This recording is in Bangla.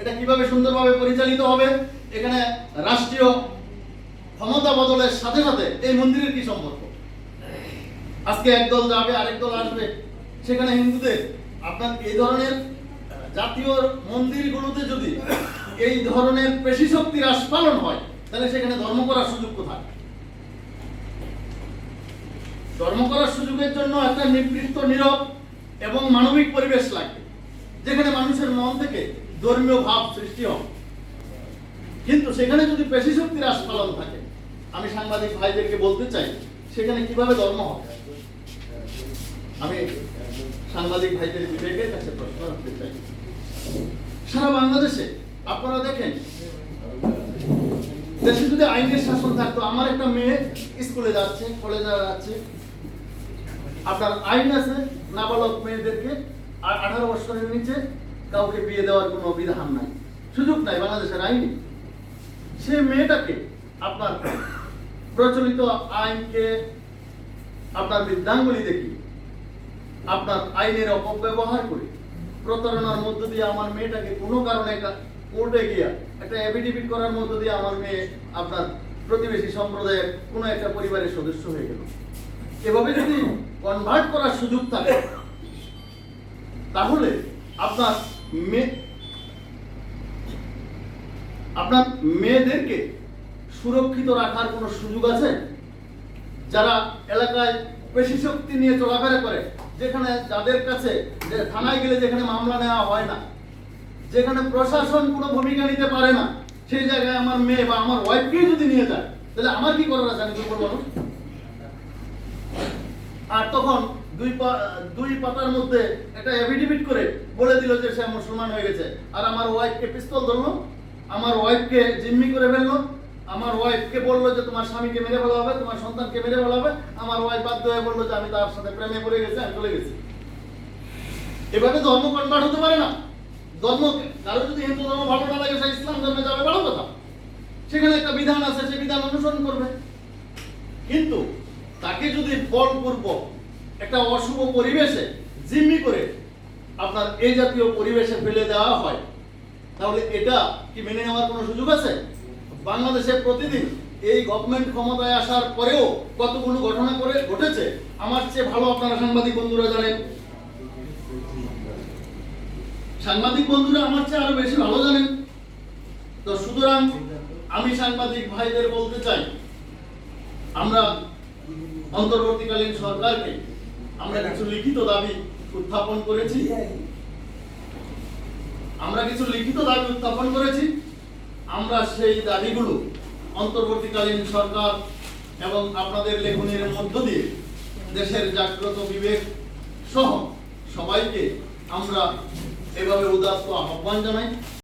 এটা কীভাবে সুন্দরভাবে পরিচালিত হবে? এখানে রাষ্ট্রীয় ক্ষমতা বদলের সাথে সাথে এই মন্দিরের কি সম্পর্ক? আজকে একদল যাবে, আরেক দল আসবে। সেখানে হিন্দুদের, আপনার এই ধরনের জাতীয় মন্দিরগুলোতে যদি এই ধরনের পেশি শক্তি হ্রাস পালন হয়, তাহলে সেখানে ধর্ম করার সুযোগ কোথায়? ধর্ম করার সুযোগের জন্য একটা নিবৃত্ত নীরব এবং মানবিক পরিবেশ লাগবে। যেখানে মানুষের মন থেকে ধর্মীয় ভাব সৃষ্টি হবে। কিন্তু সেখানে যদি পেশি শক্তি হ্রাস পালন থাকে, আমি সাংবাদিক ভাইদেরকে বলতে চাই, সেখানে কীভাবে ধর্ম হবে? আমি সাংবাদিক ভাইদের বিবেকের কাছে প্রশ্ন রাখতে চাই। সারা বাংলাদেশে আপনারা দেখেন, দেশে যদি আইনের শাসন থাকতো, আমার একটা মেয়ে স্কুলে যাচ্ছে কলেজে যাচ্ছে। আপনার আইন আছে, নাবালক মেয়েদেরকে আঠারো বছরের নিচে কাউকে বিয়ে দেওয়ার কোনো বিধান নাই, সুযোগ নাই বাংলাদেশের আইনে। সে মেয়েটাকে আপনার প্রচলিত আইনকে আপনার বৃদ্ধাঙ্গুলি দেখি, আপনার আইনের অপব্যবহার করে, প্রতারণার মধ্য দিয়ে আমার মেয়েটাকে কোনো কারণে একটা কোর্টে গিয়া একটা এফিডেভিট করার মধ্য দিয়ে আমার মেয়ে আপনার প্রতিবেশী সম্প্রদায়ের কোনো একটা পরিবারের সদস্য হয়ে গেল। এভাবে যদি কনভার্ট করার সুযোগ থাকে, তাহলে আপনার আপনার মেয়েদেরকে সুরক্ষিত রাখার কোনো সুযোগ আছে? যারা এলাকায় পেশি শক্তি নিয়ে চলাফেরা করে, যেখানে যাদের কাছে যে থানায় গেলে যেখানে মামলা নেওয়া হয় না, যেখানে প্রশাসন কোনো ভূমিকা নিতে পারে না, সেই জায়গায় আমার মেয়ে বা আমার ওয়াইফকে যদি নিয়ে যায়, তাহলে আমার কি করার আছে? আমি দুর্বল মানুষ আর তখন দুই দুই পাতার মধ্যে একটা এফিডেভিট করে বলে দিল যে সে মুসলমান হয়ে গেছে। আর আমার ওয়াইফকে পিস্তল ধরলো, আমার ওয়াইফকে জিম্মি করে ফেলল, আমার ওয়াইফকে বলল যে তোমার স্বামীকে মেরে ফেলা হবে, তোমার সন্তানকে মেরে ফেলা হবে, আমার ওয়াইফ বাধ্য হয়ে বলল যে আমি তার সাথে প্রেমে পড়ে গেছি, আমি চলে গেছি। এভাবে ধর্ম কনভার্ট হতে পারে না। ধর্ম, কারও যদি হিন্দু ধর্ম ভালো না লাগে, সে ইসলাম ধর্মে যাবে, ভালো কথা। সেখানে একটা বিধান আছে সেই বিধান অনুসরণ করবে। কিন্তু তাকে যদি বলপূর্বক একটা অশুভ পরিবেশে জিম্মি করে আপনার এই জাতীয় পরিবেশে ফেলে দেওয়া হয়, তাহলে এটা কি মেনে নেওয়ার কোনো সুযোগ আছে? বাংলাদেশে প্রতিদিন এই গভর্নমেন্ট ক্ষমতায় আসার পরেও কতগুলো ঘটনা করে ঘটেছে, আমার চেয়ে ভালো আপনারা সাংবাদিক বন্ধুরা জানেন। সাংবাদিক বন্ধুরা আমার চেয়ে আরও বেশি ভালো জানেন। তো সুতরাং আমি সাংবাদিক ভাইদের বলতে চাই, আমরা অন্তর্বর্তীকালীন সরকারকে আমরা কিছু লিখিত দাবি উত্থাপন করেছি। আমরা কিছু লিখিত দাবি উত্থাপন করেছি। আমরা সেই দাবিগুলো অন্তর্বর্তীকালীন সরকার এবং আপনাদের লেখনের মধ্য দিয়ে দেশের জাগ্রত বিবেক সহ সবাইকে আমরা এভাবে উদাত্ত আহ্বান জানাই।